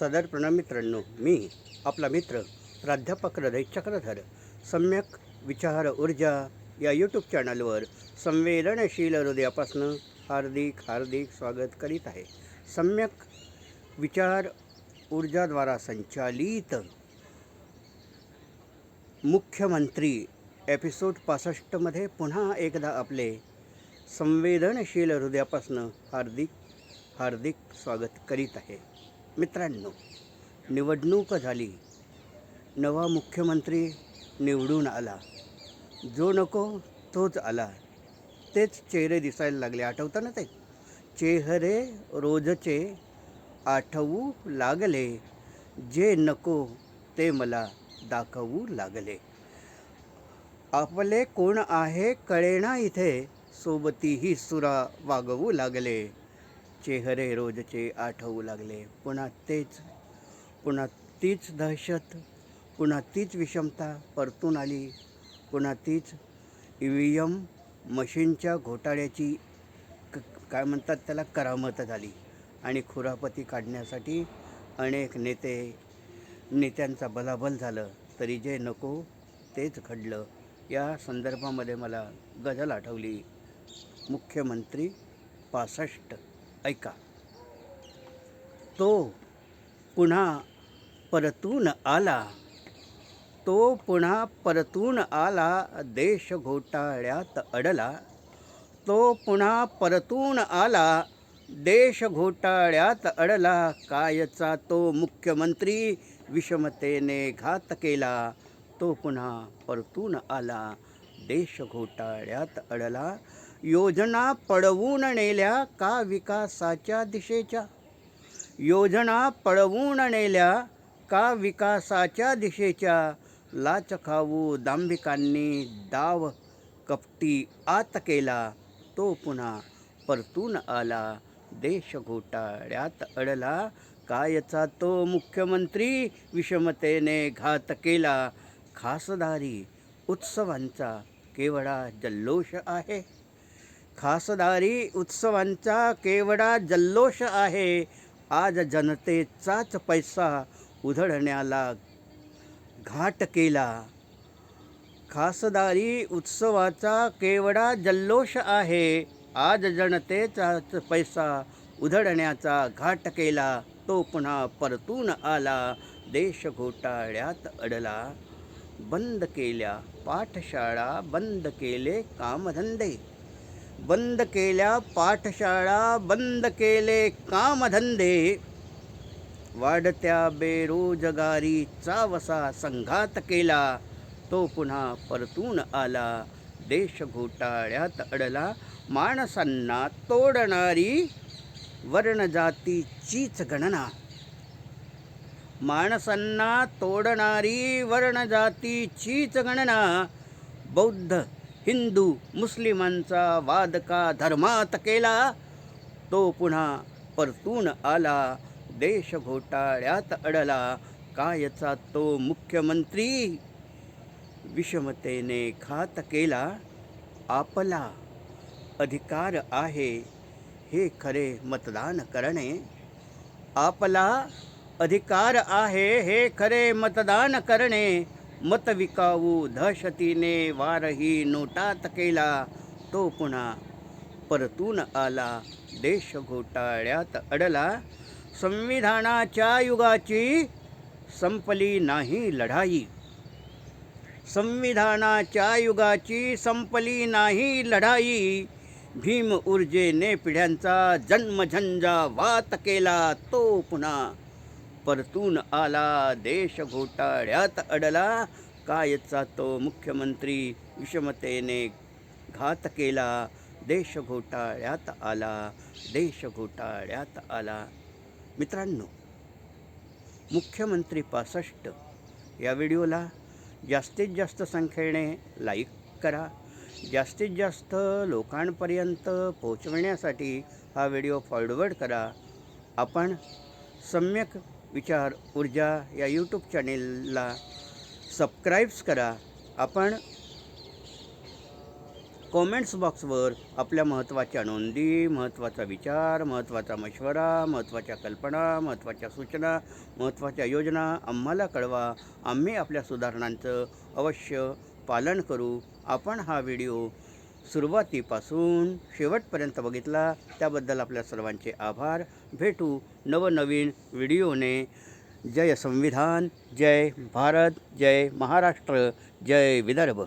सदर प्रणमित्रांनो मी आपला मित्र प्राध्यापक हृदय चक्रधर सम्यक विचार ऊर्जा या यूट्यूब चॅनलवर संवेदनशील हृदयापासून हार्दिक हार्दिक स्वागत करीत आहे. सम्यक विचार ऊर्जाद्वारा संचालित मुख्यमंत्री एपिसोड पासष्टमध्ये पुन्हा एकदा आपले संवेदनशील हृदयापासून हार्दिक हार्दिक स्वागत करीत आहे. मित्रांनो निवडणूक झाली. नवा मुख्यमंत्री निवडून आला. जो नको तोच आला. तेच चेहरे दिसायला लागले. आठवतं ना ते? चेहरे रोजचे आठवू लागले. जे नको ते मला दाखवू लागले. आपले कोण आहे कळेना इथे? सोबतीही सुरा वागवू लागले. चेहरे रोजचे आठवू लागले. पुन्हा तेच पुन्हा तीच दहशत पुन्हा तीच विषमता परतून आली. पुन्हा तीच ई व्ही एम मशीनच्या घोटाळ्याची क काय म्हणतात त्याला करामत झाली आणि खुरापती काढण्यासाठी अनेक नेते नेत्यांचा बलाबल झालं. तरी जे नको तेच घडलं. या संदर्भामध्ये मला गझल आठवली. मुख्यमंत्री पासष्ट ऐका. तो पुन्हा परतून आला. तो पुन्हा परतून आला देश घोटाळ्यात अडला. तो पुन्हा परतून आला देश घोटाळ्यात अडला. कायचा तो मुख्यमंत्री विषमतेने घात केला. तो पुन्हा परतून आला देश घोटाळ्यात अडला. योजना पळवून नेल्या का विकासाच्या दिशेच्या? योजना पळवून नेल्या का विकासाच्या दिशेच्या? लाच खाऊ दांभिकांनी डाव कपटी आत केला. तो पुन्हा परतून आला. देश घोटाळ्यात अडला. कायचा तो मुख्यमंत्री विषमतेने घात केला. खासदारी उत्सवांचा केवळा जल्लोष आहे? खासदारी उत्सवांचा केवडा जल्लोष आहे. आज जनतेचाच पैसा उधळण्याला घाट केला. खासदारी उत्सवाचा केवडा जल्लोष आहे. आज जनतेचाच पैसा उधळण्याचा घाट केला. तो पुन्हा परतून आला. देश घोटाळ्यात अडला. बंद केल्या पाठशाळा बंद केले कामधंदे. बंद केल्या पाठशाळा बंद केले कामधंदे. वाढत्या बेरोजगारीचा वसा संघात केला. तो पुन्हा परतून आला. देश घोटाळ्यात अडला. माणसांना तोडणारी वर्णजातीचीच गणना. माणसांना तोडणारी वर्णजातीचीच गणना. बौद्ध हिंदू मुस्लिमांचा वाद का धर्मात केला? तो पुन्हा परतून आला देश घोटाळ्यात अडला. कायचा तो मुख्यमंत्री? विषमतेने खात केला. आपला अधिकार आहे हे खरे मतदान करणे. आपला अधिकार आहे हे खरे मतदान करणे. मत विकावू दहशतीने वारही नोटात केला. तो पुन्हा परतून आला. देश घोटाळ्यात अडला. संविधानाच्या युगाची संपली नाही लढाई. संविधानाच्या युगाची संपली नाही लढाई. भीम ऊर्जेने पिढ्यांचा जन्मझंझावात केला तो पुन्हा. परतून आला देश घोटाळ्यात अडला. कायचा तो मुख्यमंत्री विषमतेने घात केला. देश घोटाळ्यात आला देश घोटाळ्यात आला. मित्रांनो मुख्यमंत्री पासष्ट या व्हिडिओला जास्तीत जास्त संख्येने लाईक करा. जास्तीत जास्त लोकांपर्यंत पोहोचवण्यासाठी हा व्हिडिओ फॉरवर्ड करा. आपण सम्यक विचार ऊर्जा या यूट्यूब चॅनेलला सबस्क्राईब्स करा. आपण कॉमेंट्स बॉक्सवर आपल्या महत्त्वाच्या नोंदी महत्त्वाचा विचार महत्त्वाचा मशवरा महत्त्वाच्या कल्पना महत्त्वाच्या सूचना महत्त्वाच्या योजना आम्हाला कळवा. आम्ही आपल्या सुधारणांचं अवश्य पालन करू. आपण हा व्हिडिओ सुरुवातीपासून शेवटपर्यंत बघितला त्याबद्दल आपल्या सर्वांचे आभार. भेटू नवनवीन व्हिडिओने. जय संविधान जय भारत जय महाराष्ट्र जय विदर्भ.